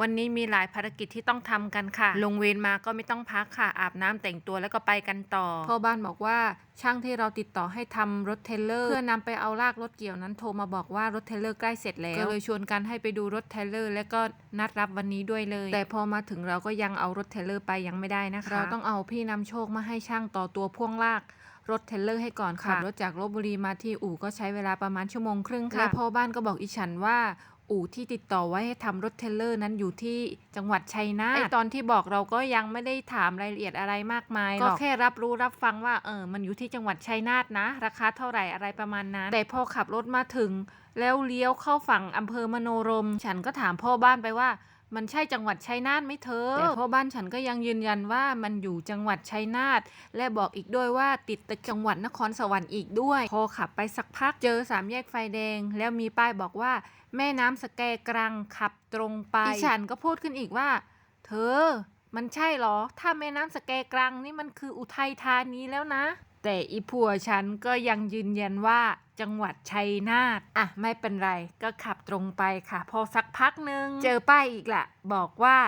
วันนี้มีหลายภารกิจที่ต้องทำกันค่ะ ลงเวรมาก็ไม่ต้องพักค่ะ อาบน้ำแต่งตัวแล้วก็ไปกันต่อ พ่อบ้านบอกว่าช่างที่เราติดต่อให้ทำรถเทรลเลอร์ เพื่อนำไปเอาลากรถเกี่ยวนั้นโทรมาบอกว่ารถเทรลเลอร์ใกล้เสร็จแล้ว ก็เลยชวนกันให้ไปดูรถเทรลเลอร์ แล้วก็นัดรับวันนี้ด้วยเลย แต่พอมาถึงเราก็ยังเอารถเทรลเลอร์ไปยังไม่ได้นะคะเราต้องเอาพี่นำโชคมาให้ช่างต่อตัวพ่วงลากรถเทรลเลอร์ให้ก่อนค่ะรถจากลบบุรีมาที่อู่ก็ใช้เวลาประมาณชั่วโมงครึ่งค่ะและพ่อบ้านก็บอกอีฉันว่า อู่ที่ติดต่อไว้ให้ทำรถเทรลเลอร์นั้นอยู่ที่จังหวัดชัยนาทไอตอนที่บอกเราก็ยังไม่ได้ถามรายละเอียดอะไรมากมายหรอกก็แค่รับรู้รับฟังว่าเออมันอยู่ที่จังหวัดชัยนาทนะ ราคาเท่าไหร่อะไรประมาณนั้น แต่พอขับรถมาถึง แล้วเลี้ยวเข้าฝั่งอำเภอมโนรม ฉันก็ถามพ่อบ้านไปว่า มันใช่จังหวัดชัยนาทไหมเธอ แต่พ่อบ้านฉันก็ยังยืนยันว่ามันอยู่จังหวัดชัยนาทและบอกอีกด้วยว่าติดกับจังหวัดนครสวรรค์อีกด้วย พอขับไปสักพักเจอสามแยกไฟแดง แล้วมีป้ายบอกว่า แม่น้ำสแกกรังขับตรงไปอีฉันก็พูดขึ้นอีกว่า เธอ มันใช่เหรอ ถ้าแม่น้ำสแกกรังนี่มันคืออุทัยธานีแล้วนะ แต่อีผัวฉันก็ยังยืนยันว่าจังหวัดชัยนาทอะไม่เป็นไรก็ขับตรงไปค่ะ พอสักพักหนึ่งเจอป้ายอีกละบอกว่า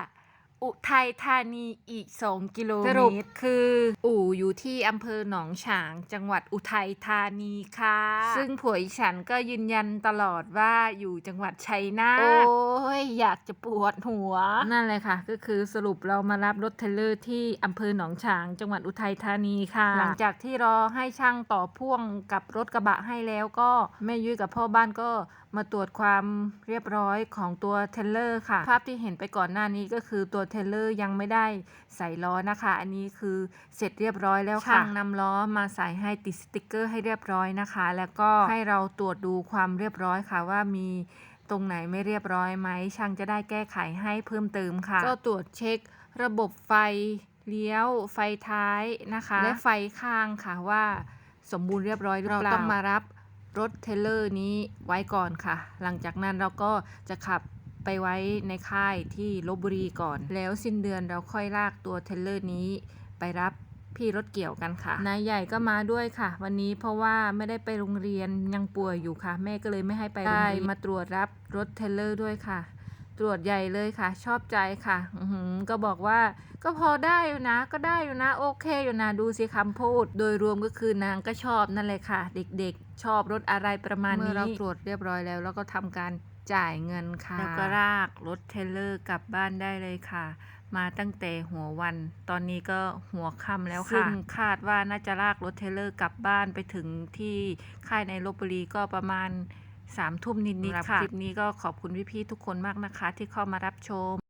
อุทัยธานีอีก 2 กิโลเมตรสรุปคือ อู่อยู่ที่อำเภอหนองฉาง จังหวัดอุทัยธานีค่ะ ซึ่งผัวอีฉันก็ยืนยันตลอดว่าอยู่จังหวัดชัยนาท โอ้ย อยากจะปวดหัว นั่นเลยค่ะ ก็คือสรุปเรามารับรถเทรลเลอร์ที่อำเภอหนองฉาง จังหวัดอุทัยธานีค่ะ หลังจากที่รอให้ช่างต่อพ่วงกับรถกระบะให้แล้วก็แม่ยุ้ยกับพ่อบ้านก็มาตรวจความเรียบร้อยของตัวเทรลเลอร์ค่ะ ภาพที่เห็นไปก่อนหน้านี้ก็คือตัวเทรลเลอร์ยังไม่ได้ใส่ล้อนะคะ อันนี้คือเสร็จเรียบร้อยแล้วค่ะช่างนำล้อมาใส่ให้ติดสติกเกอร์ให้เรียบร้อยนะคะ แล้วก็ให้เราตรวจดูความเรียบร้อยค่ะว่ามีตรงไหนไม่เรียบร้อยไหมช่างจะได้แก้ไขให้เพิ่มเติมค่ะ ก็ตรวจเช็คระบบไฟเลี้ยวไฟท้ายนะคะ และไฟข้างค่ะว่าสมบูรณ์เรียบร้อยหรือเปล่าเราต้องมารับ รถเทเลอร์นี้ไว้ก่อนค่ะ หลังจากนั้นเราก็จะขับไปไว้ในค่ายที่ลบบุรีก่อน แล้วสิ้นเดือนเราค่อยลากตัวเทเลอร์นี้ไปรับพี่รถเกี่ยวกันค่ะ นายใหญ่ก็มาด้วยค่ะ วันนี้เพราะว่าไม่ได้ไปโรงเรียนยังป่วยอยู่ค่ะ แม่ก็เลยไม่ให้ไปโรงเรียนมาตรวจรับรถเทเลอร์ด้วยค่ะ ตรวจใหญ่เลยค่ะ ชอบใจค่ะอือหือก็บอกว่าก็พอได้อยู่นะ ก็ได้อยู่นะ โอเคอยู่นะ ดูสิคำพูด โดยรวมก็คือนางก็ชอบนั่นเลยค่ะ เด็กๆ ชอบรถอะไรประมาณนี้เมื่อเราตรวจเรียบร้อยแล้ว แล้วก็ทำการจ่ายเงินค่ะแล้วก็ลากรถเทรลเลอร์กลับบ้านได้เลยค่ะ มาตั้งแต่หัววัน ตอนนี้ก็หัวค่ำแล้วค่ะซึ่งคาดว่าน่าจะลากรถเทรลเลอร์กลับบ้านไปถึงที่ค่ายในลบบุรีก็ประมาณ สามทุ่มนิดๆค่ะคลิปนี้ก็ขอบคุณพี่ๆทุกคนมากนะคะ ที่เข้ามารับชม